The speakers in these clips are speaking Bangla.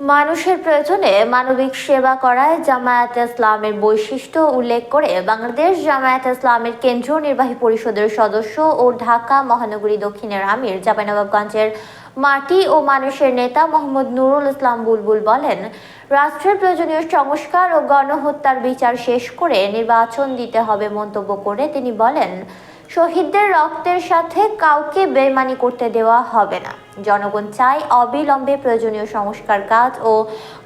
মানুষের প্রয়োজনে মানবিক সেবা করায় জামায়াত ইসলামের বৈশিষ্ট্য উল্লেখ করে বাংলাদেশ জামায়াত ইসলামের কেন্দ্রীয় নির্বাহী পরিষদের সদস্য ও ঢাকা মহানগরী দক্ষিণের আমির চাঁপাইনবাবগঞ্জের মাটি ও মানুষের নেতা মোহাম্মদ নুরুল ইসলাম বুলবুল বলেন, রাষ্ট্রের প্রয়োজনীয় সংস্কার ও গণহত্যার বিচার শেষ করে নির্বাচন দিতে হবে মন্তব্য করে তিনি বলেন, শহীদদের রক্তের সাথে কাউকে বেমানি করতে দেওয়া হবে না। জনগণ চাই অবিলম্বে প্রয়োজনীয় সংস্কার কাজ ও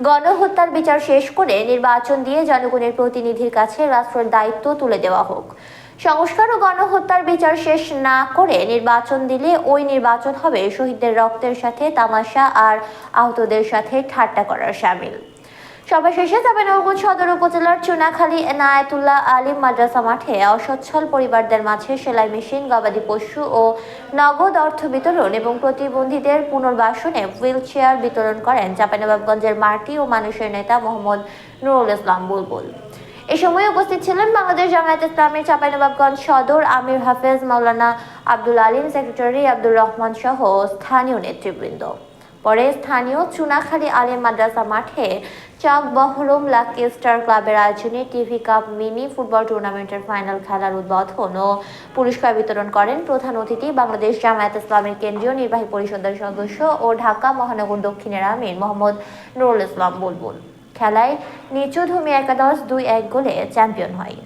গণহত্যার বিচার শেষ করে নির্বাচন দিয়ে জনগণের প্রতিনিধির কাছে রাষ্ট্রের দায়িত্ব তুলে দেওয়া হোক। সংস্কার ও গণহত্যার বিচার শেষ না করে নির্বাচন দিলে ওই নির্বাচন হবে শহীদদের রক্তের সাথে তামাশা আর আহতদের সাথে ঠাট্টা করার সামিল। সভা শেষে চাঁপাইনবাবগঞ্জ সদর উপজেলার চুনাখালী এনায়েতুল্লাহ আলিম মাদ্রাসা মাঠে অসচ্ছল পরিবারদের মাঝে সেলাই মেশিন, গবাদি পশু ও নগদ অর্থ বিতরণ এবং প্রতিবন্ধীদের পুনর্বাসনে হুইল চেয়ার বিতরণ করেন চাঁপাইনবাবগঞ্জের মাটি ও মানুষের নেতা মোহাম্মদ নুরুল ইসলাম বুলবুল। এ সময় উপস্থিত ছিলেন বাংলাদেশ জামায়াত ইসলামের চাঁপাইনবাবগঞ্জ সদর আমির হাফেজ মাওলানা আব্দুল আলিম, সেক্রেটারি আব্দুর রহমান সহ স্থানীয় নেতৃবৃন্দ। পরে স্থানীয় চুনাখালী আলিম মাদ্রাসা মাঠে চক বহরম লাকি স্টার ক্লাবের আয়োজনে টিভি কাপ মিনি ফুটবল টুর্নামেন্টের ফাইনাল খেলার উদ্বোধন ও পুরস্কার বিতরণ করেন প্রধান অতিথি বাংলাদেশ জামায়াত ইসলামের কেন্দ্রীয় নির্বাহী পরিষদের সদস্য ও ঢাকা মহানগর দক্ষিণের আমির মোহাম্মদ নুরুল ইসলাম বুলবুল। খেলায় নিচু নিচুধুমি একাদশ দুই এক গোলে চ্যাম্পিয়ন হয়।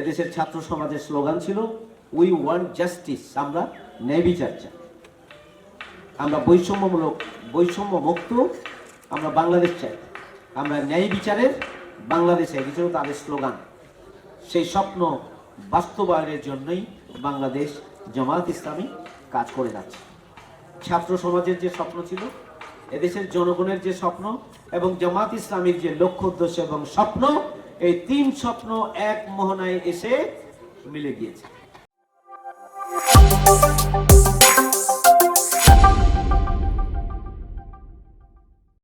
এদেশের ছাত্র সমাজের স্লোগান ছিল উই ওয়ান্ট জাস্টিস আমরা ন্যায় বিচার চাই আমরা বৈষম্যমূলক বৈষম্য মুক্ত আমরা বাংলাদেশ চাই। আমরা ন্যায় বিচারের বাংলাদেশ চাই এটি তাদের স্লোগান। সেই স্বপ্ন বাস্তবায়নের জন্যই বাংলাদেশ জামাত ইসলামী কাজ করে যাচ্ছে। ছাত্র সমাজের যে স্বপ্ন ছিল, এদেশের জনগণের যে স্বপ্ন এবং জামাত ইসলামীর যে লক্ষ্য, উদ্দেশ্য এবং স্বপ্ন, এই তিন স্বপ্ন এক মোহনায় এসে মিলে গিয়েছে। Thank you.